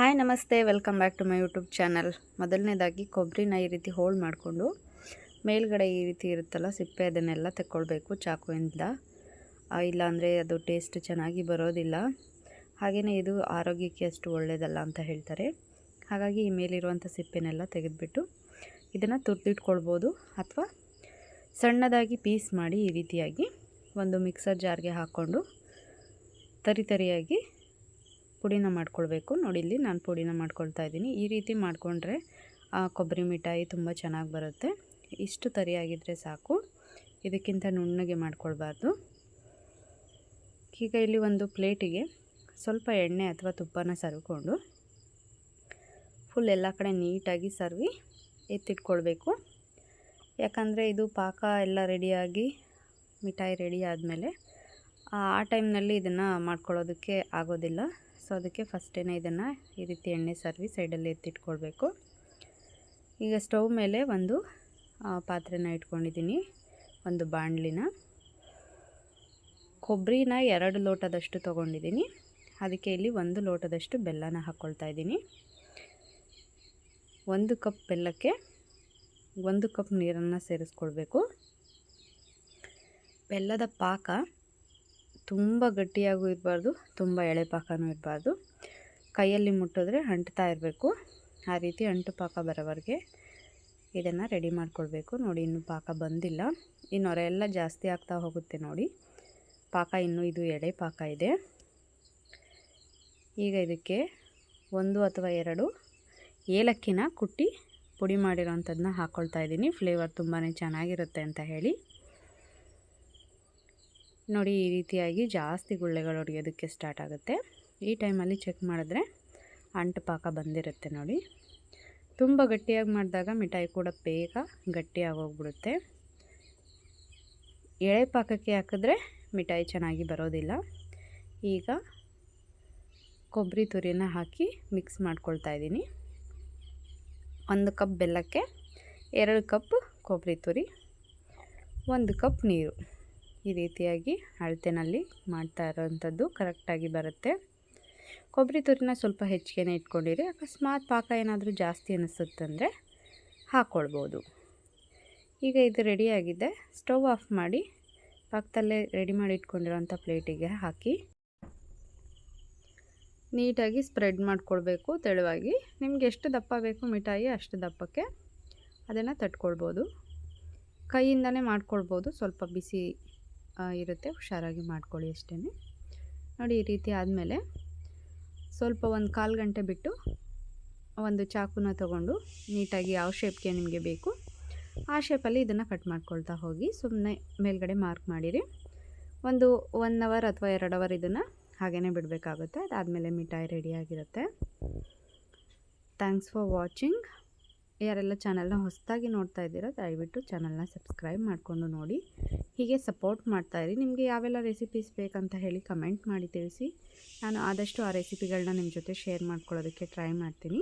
Hi ನಮಸ್ತೆ, welcome back to my YouTube channel. ಮೊದಲನೇದಾಗಿ ಕೊಬ್ಬರಿನ ಈ ರೀತಿ ಹೋಲ್ಡ್ ಮಾಡಿಕೊಂಡು, ಮೇಲ್ಗಡೆ ಈ ರೀತಿ ಇರುತ್ತಲ್ಲ, ಸಿಪ್ಪೆ ಅದನ್ನೆಲ್ಲ ತೆಕ್ಕೊಳ್ಬೇಕು ಚಾಕುವಿಂದ. ಇಲ್ಲಾಂದರೆ ಅದು ಟೇಸ್ಟ್ ಚೆನ್ನಾಗಿ ಬರೋದಿಲ್ಲ. ಹಾಗೆಯೇ ಇದು ಆರೋಗ್ಯಕ್ಕೆ ಅಷ್ಟು ಒಳ್ಳೆಯದಲ್ಲ ಅಂತ ಹೇಳ್ತಾರೆ. ಹಾಗಾಗಿ ಈ ಮೇಲಿರುವಂಥ ಸಿಪ್ಪೆನೆಲ್ಲ ತೆಗೆದುಬಿಟ್ಟು ಇದನ್ನು ತುರಿದಿಟ್ಕೊಳ್ಬೋದು ಅಥವಾ ಸಣ್ಣದಾಗಿ ಪೀಸ್ ಮಾಡಿ ಈ ರೀತಿಯಾಗಿ ಒಂದು ಮಿಕ್ಸರ್ ಜಾರ್ಗೆ ಹಾಕ್ಕೊಂಡು, ತರಿ ತರಿಯಾಗಿ ಪುಡಿನ ಮಾಡ್ಕೊಳ್ಬೇಕು. ನೋಡಿ, ಇಲ್ಲಿ ನಾನು ಪುಡಿನ ಮಾಡ್ಕೊಳ್ತಾ ಇದ್ದೀನಿ. ಈ ರೀತಿ ಮಾಡಿಕೊಂಡ್ರೆ ಕೊಬ್ಬರಿ ಮಿಠಾಯಿ ತುಂಬ ಚೆನ್ನಾಗಿ ಬರುತ್ತೆ. ಇಷ್ಟು ತರಿಯಾಗಿದ್ದರೆ ಸಾಕು. ಇದಕ್ಕಿಂತ ನುಣ್ಣಗೆ ಮಾಡ್ಕೊಳ್ಬಾರ್ದು. ಈಗ ಇಲ್ಲಿ ಒಂದು ಪ್ಲೇಟಿಗೆ ಸ್ವಲ್ಪ ಎಣ್ಣೆ ಅಥವಾ ತುಪ್ಪನ ಸರ್ಕೊಂಡು ಫುಲ್ ಎಲ್ಲ ಕಡೆ ನೀಟಾಗಿ ಸರ್ವಿ ಎತ್ತಿಟ್ಕೊಳ್ಬೇಕು. ಯಾಕಂದರೆ ಇದು ಪಾಕ ಎಲ್ಲ ರೆಡಿಯಾಗಿ ಮಿಠಾಯಿ ರೆಡಿ ಆದಮೇಲೆ ಆ ಟೈಮ್ನಲ್ಲಿ ಇದನ್ನು ಮಾಡ್ಕೊಳ್ಳೋದಕ್ಕೆ ಆಗೋದಿಲ್ಲ. ಸೊ ಅದಕ್ಕೆ ಫಸ್ಟೇನೆ ಇದನ್ನು ಈ ರೀತಿ ಎಣ್ಣೆ ಸರ್ವಿ ಸೈಡಲ್ಲಿ ಎತ್ತಿಟ್ಕೊಳ್ಬೇಕು. ಈಗ ಸ್ಟವ್ ಮೇಲೆ ಒಂದು ಪಾತ್ರೆನ ಇಟ್ಕೊಂಡಿದ್ದೀನಿ, ಒಂದು ಬಾಣಲಿನ. ಕೊಬ್ಬರಿನ ಎರಡು ಲೋಟದಷ್ಟು ತೊಗೊಂಡಿದ್ದೀನಿ. ಅದಕ್ಕೆ ಇಲ್ಲಿ ಒಂದು ಲೋಟದಷ್ಟು ಬೆಲ್ಲನ ಹಾಕ್ಕೊಳ್ತಾ ಇದ್ದೀನಿ. ಒಂದು ಕಪ್ ಬೆಲ್ಲಕ್ಕೆ ಒಂದು ಕಪ್ ನೀರನ್ನು ಸೇರಿಸ್ಕೊಳ್ಬೇಕು. ಬೆಲ್ಲದ ಪಾಕ ತುಂಬ ಗಟ್ಟಿಯಾಗೂ ಇರಬಾರ್ದು, ತುಂಬ ಎಳೆ ಪಾಕನೂ ಇರಬಾರ್ದು. ಕೈಯಲ್ಲಿ ಮುಟ್ಟಿದ್ರೆ ಅಂಟ್ತಾ ಇರಬೇಕು. ಆ ರೀತಿ ಅಂಟು ಪಾಕ ಬರೋವರೆಗೆ ಇದನ್ನು ರೆಡಿ ಮಾಡಿಕೊಳ್ಬೇಕು. ನೋಡಿ, ಇನ್ನೂ ಪಾಕ ಬಂದಿಲ್ಲ. ನೊರೆ ಎಲ್ಲ ಜಾಸ್ತಿ ಆಗ್ತಾ ಹೋಗುತ್ತೆ ನೋಡಿ. ಪಾಕ ಇನ್ನೂ ಇದು ಎಳೆ ಪಾಕ ಇದೆ. ಈಗ ಇದಕ್ಕೆ ಒಂದು ಅಥವಾ ಎರಡು ಏಲಕ್ಕಿನ ಕುಟ್ಟಿ ಪುಡಿ ಮಾಡಿರೋವಂಥದ್ದನ್ನ ಹಾಕ್ಕೊಳ್ತಾ ಇದ್ದೀನಿ. ಫ್ಲೇವರ್ ತುಂಬಾ ಚೆನ್ನಾಗಿರುತ್ತೆ ಅಂತ ಹೇಳಿ. ನೋಡಿ ಈ ರೀತಿಯಾಗಿ ಜಾಸ್ತಿ ಗುಳ್ಳೆಗಳು ಹೊಡೆಯೋದಕ್ಕೆ ಸ್ಟಾರ್ಟ್ ಆಗುತ್ತೆ. ಈ ಟೈಮಲ್ಲಿ ಚೆಕ್ ಮಾಡಿದ್ರೆ ಅಂಟು ಪಾಕ ಬಂದಿರುತ್ತೆ ನೋಡಿ. ತುಂಬ ಗಟ್ಟಿಯಾಗಿ ಮಾಡಿದಾಗ ಮಿಠಾಯಿ ಕೂಡ ಬೇಗ ಗಟ್ಟಿಯಾಗಿ ಹೋಗ್ಬಿಡುತ್ತೆ. ಎಳೆ ಪಾಕಕ್ಕೆ ಹಾಕಿದ್ರೆ ಮಿಠಾಯಿ ಚೆನ್ನಾಗಿ ಬರೋದಿಲ್ಲ. ಈಗ ಕೊಬ್ಬರಿ ತುರಿನ ಹಾಕಿ ಮಿಕ್ಸ್ ಮಾಡ್ಕೊಳ್ತಾ ಇದ್ದೀನಿ. ಒಂದು ಕಪ್ ಬೆಲ್ಲಕ್ಕೆ ಎರಡು ಕಪ್ ಕೊಬ್ಬರಿ ತುರಿ, ಒಂದು ಕಪ್ ನೀರು. ಈ ರೀತಿಯಾಗಿ ಅಳತೆನಲ್ಲಿ ಮಾಡ್ತಾ ಇರೋವಂಥದ್ದು ಕರೆಕ್ಟಾಗಿ ಬರುತ್ತೆ. ಕೊಬ್ಬರಿ ತುರಿನ ಸ್ವಲ್ಪ ಹೆಚ್ಚಿಗೆನೇ ಇಟ್ಕೊಂಡಿರಿ. ಅಕಸ್ಮಾತ್ ಪಾಕ ಏನಾದರೂ ಜಾಸ್ತಿ ಅನ್ನಿಸುತ್ತಂದರೆ ಹಾಕ್ಕೊಳ್ಬೋದು ಈಗ ಇದು ರೆಡಿಯಾಗಿದೆ. ಸ್ಟವ್ ಆಫ್ ಮಾಡಿ ಪಕ್ಕದಲ್ಲೇ ರೆಡಿ ಮಾಡಿ ಇಟ್ಕೊಂಡಿರೋಂಥ ಪ್ಲೇಟಿಗೆ ಹಾಕಿ ನೀಟಾಗಿ ಸ್ಪ್ರೆಡ್ ಮಾಡ್ಕೊಳ್ಬೇಕು ತೆಳುವಾಗಿ. ನಿಮ್ಗೆ ಎಷ್ಟು ದಪ್ಪ ಬೇಕು ಮಿಠಾಯಿ ಅಷ್ಟು ದಪ್ಪಕ್ಕೆ ಅದನ್ನು ತಟ್ಕೊಳ್ಬೋದು. ಕೈಯಿಂದನೇ ಮಾಡ್ಕೊಳ್ಬೋದು. ಸ್ವಲ್ಪ ಬಿಸಿ ಇರುತ್ತೆ. ಹುಷಾರಾಗಿ ಮಾಡ್ಕೊಳ್ಳಿ ಅಷ್ಟೇ ನೋಡಿ, ಈ ರೀತಿ ಆದಮೇಲೆ ಸ್ವಲ್ಪ ಒಂದು ಕಾಲು ಗಂಟೆ ಬಿಟ್ಟು ಒಂದು ಚಾಕುನ ತಗೊಂಡು ನೀಟಾಗಿ ಯಾವ ಶೇಪ್ಗೆ ನಿಮಗೆ ಬೇಕು, ಆ ಶೇಪಲ್ಲಿ ಇದನ್ನು ಕಟ್ ಮಾಡ್ಕೊಳ್ತಾ ಹೋಗಿ ಸುಮ್ಮನೆ ಮೇಲ್ಗಡೆ ಮಾರ್ಕ್ ಮಾಡಿರಿ. ಒಂದು ಒನ್ ಅವರ್ ಅಥವಾ ಎರಡು ಅವರ್ ಇದನ್ನು ಹಾಗೇ ಬಿಡಬೇಕಾಗುತ್ತೆ. ಅದಾದಮೇಲೆ ಮಿಠಾಯಿ ರೆಡಿಯಾಗಿರುತ್ತೆ ಥ್ಯಾಂಕ್ಸ್ ಫಾರ್ ವಾಚಿಂಗ್ ಯಾರೆಲ್ಲ ಚಾನಲ್ನ ಹೊಸದಾಗಿ ನೋಡ್ತಾ ಇದ್ದೀರೋ ದಯವಿಟ್ಟು ಚಾನಲ್ನ ಸಬ್ಸ್ಕ್ರೈಬ್ ಮಾಡಿಕೊಂಡು ನೋಡಿ. ಹೀಗೆ ಸಪೋರ್ಟ್ ಮಾಡ್ತಾಯಿರಿ ನಿಮಗೆ ಯಾವೆಲ್ಲ ರೆಸಿಪೀಸ್ ಬೇಕಂತ ಹೇಳಿ ಕಮೆಂಟ್ ಮಾಡಿ ತಿಳಿಸಿ. ನಾನು ಆದಷ್ಟು ಆ ರೆಸಿಪಿಗಳನ್ನ ನಿಮ್ಮ ಜೊತೆ ಶೇರ್ ಮಾಡ್ಕೊಳ್ಳೋದಕ್ಕೆ ಟ್ರೈ ಮಾಡ್ತೀನಿ.